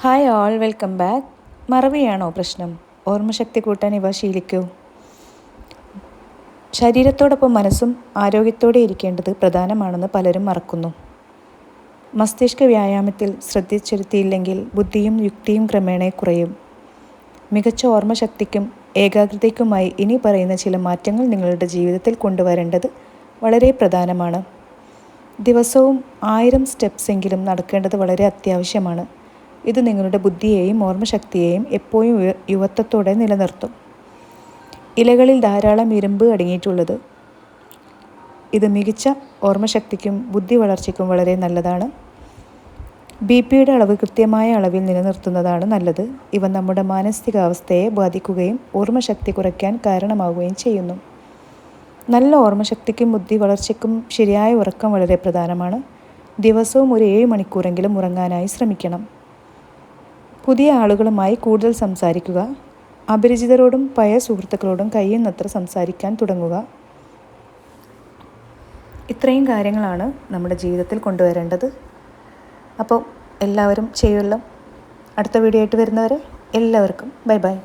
Hi all welcome back മറവിയാണോ പ്രശ്നം? ഓർമ്മശക്തി കൂട്ടാൻ ഇവ ശീലിക്കൂ. ശരീരത്തോടൊപ്പം മനസ്സും ആരോഗ്യത്തോടെ ഇരിക്കേണ്ടത് പ്രധാനമാണെന്ന് പലരും മറക്കുന്നു. മസ്തിഷ്ക വ്യായാമത്തിൽ ശ്രദ്ധിച്ചിരുത്തിയില്ലെങ്കിൽ ബുദ്ധിയും യുക്തിയും ക്രമേണ കുറയും. മികച്ച ഓർമ്മശക്തിക്കും ഏകാഗ്രതയ്ക്കുമായി ഇനി പറയുന്ന ചില മാറ്റങ്ങൾ നിങ്ങളുടെ ജീവിതത്തിൽ കൊണ്ടുവരേണ്ടത് വളരെ പ്രധാനമാണ്. ദിവസവും ആയിരം സ്റ്റെപ്സ് എങ്കിലും നടക്കേണ്ടത് വളരെ അത്യാവശ്യമാണ്. ഇത് നിങ്ങളുടെ ബുദ്ധിയെയും ഓർമ്മശക്തിയെയും എപ്പോഴും യുവത്വത്തോടെ നിലനിർത്തും. ഇലകളിൽ ധാരാളം ഇരുമ്പ് അടങ്ങിയിട്ടുള്ളത്. ഇത് മികച്ച ഓർമ്മശക്തിക്കും ബുദ്ധി വളർച്ചയ്ക്കും വളരെ നല്ലതാണ്. ബി പിയുടെ അളവ് കൃത്യമായ അളവിൽ നിലനിർത്തുന്നതാണ് നല്ലത്. ഇവ നമ്മുടെ മാനസികാവസ്ഥയെ ബാധിക്കുകയും ഓർമ്മശക്തി കുറയ്ക്കാൻ കാരണമാവുകയും ചെയ്യുന്നു. നല്ല ഓർമ്മശക്തിക്കും ബുദ്ധി വളർച്ചയ്ക്കും ശരിയായ ഉറക്കം വളരെ പ്രധാനമാണ്. ദിവസവും ഒരു ഏഴ് മണിക്കൂറെങ്കിലും ഉറങ്ങാനായി ശ്രമിക്കണം. പുതിയ ആളുകളുമായി കൂടുതൽ സംസാരിക്കുക അപരിചിതരോടും പഴയ സുഹൃത്തുക്കളോടും കഴിയുന്നത്ര സംസാരിക്കാൻ തുടങ്ങുക. ഇത്രയും കാര്യങ്ങളാണ് നമ്മുടെ ജീവിതത്തിൽ കൊണ്ടുവരേണ്ടത്. അപ്പോൾ എല്ലാവരും ചെയ്യുമല്ലോ അടുത്ത വീഡിയോ ആയിട്ട് വരുന്നവരെ എല്ലാവർക്കും ബൈ ബൈ.